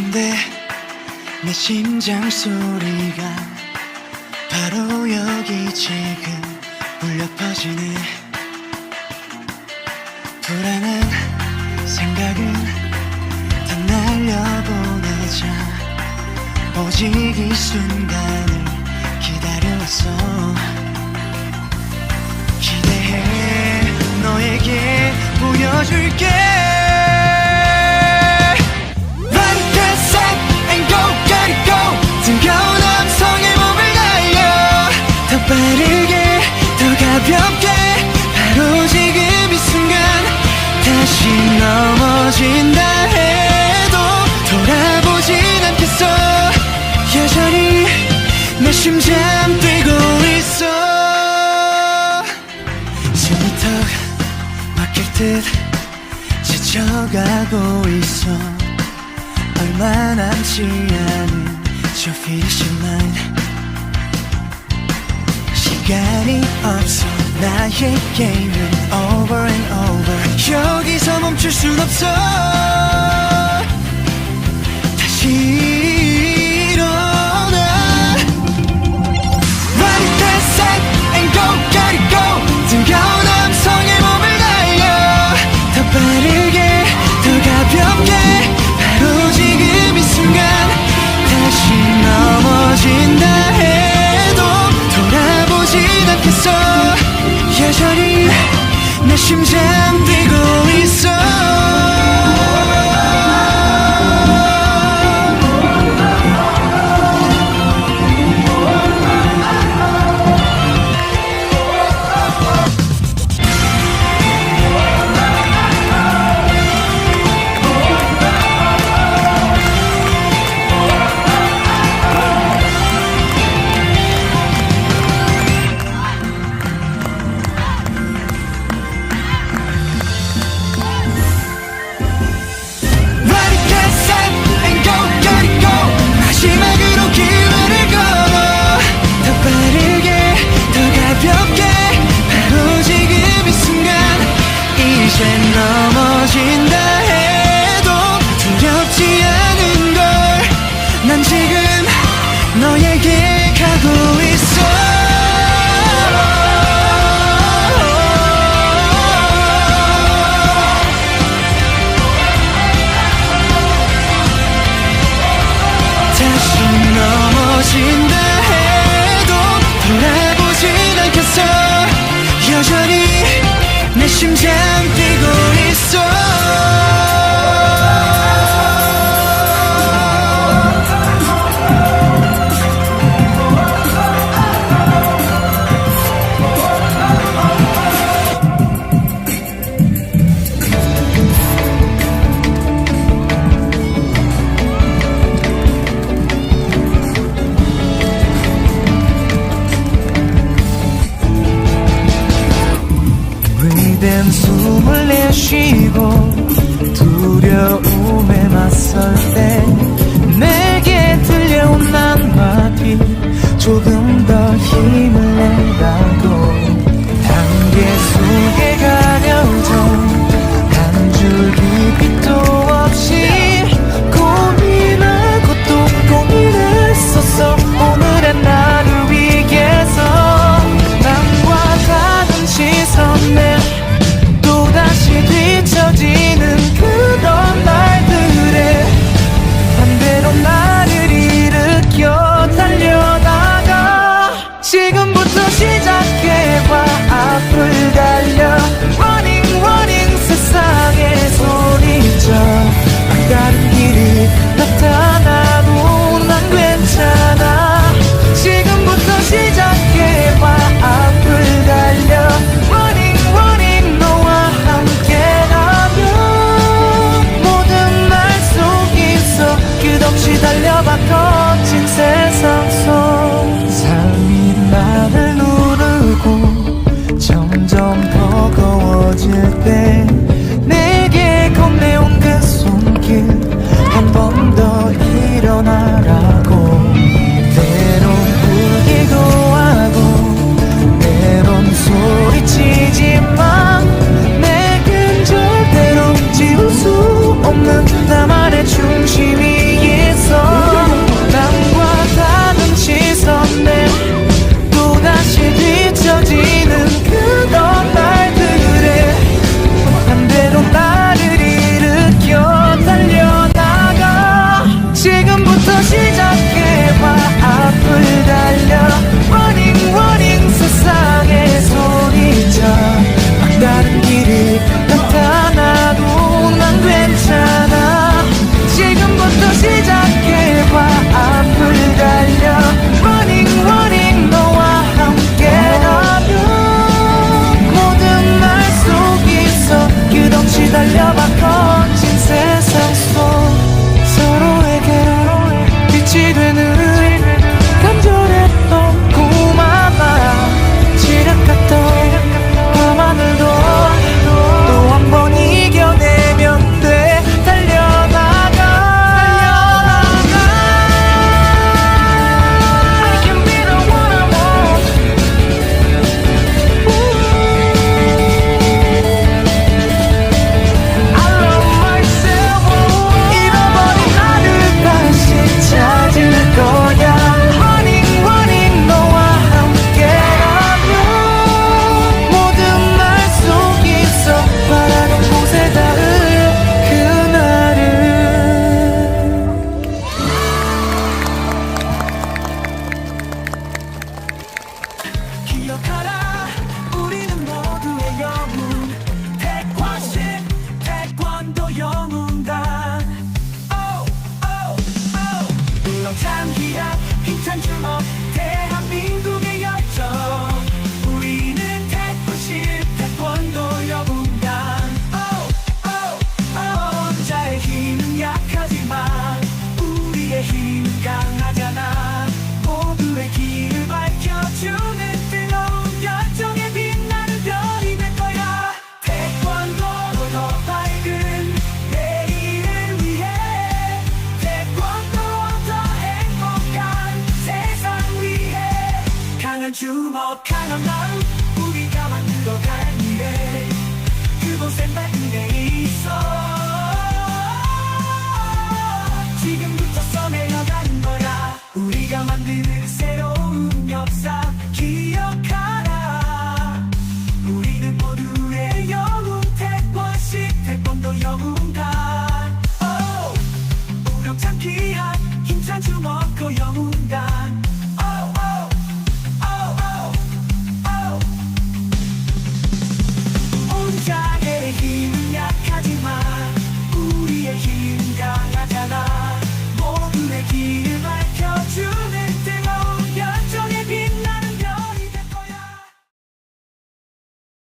두근데 내 심장 소리가 바로 여기 지금 울려 퍼지네. 불안한 생각은 다 날려보내자. 오직 이 순간을 기다려왔어. 기대해 너에게 보여줄게 심장 뛰고 있어. 숨이 턱 막힐 듯 지쳐가고 있어. 얼마 남지 않은 저 finish line 시간이 없어. 나에게는 over and over. 여기서 멈출 순 없어. 다시 심장 뛰고 넘어진다 해도 두렵지 않은 걸. 난 지금 너에게 가고 있어. 다시 넘어진다 해도 돌아보진 않겠어. 여전히 내 심장 去过。 지금부터 시작. 되는 you all kind of love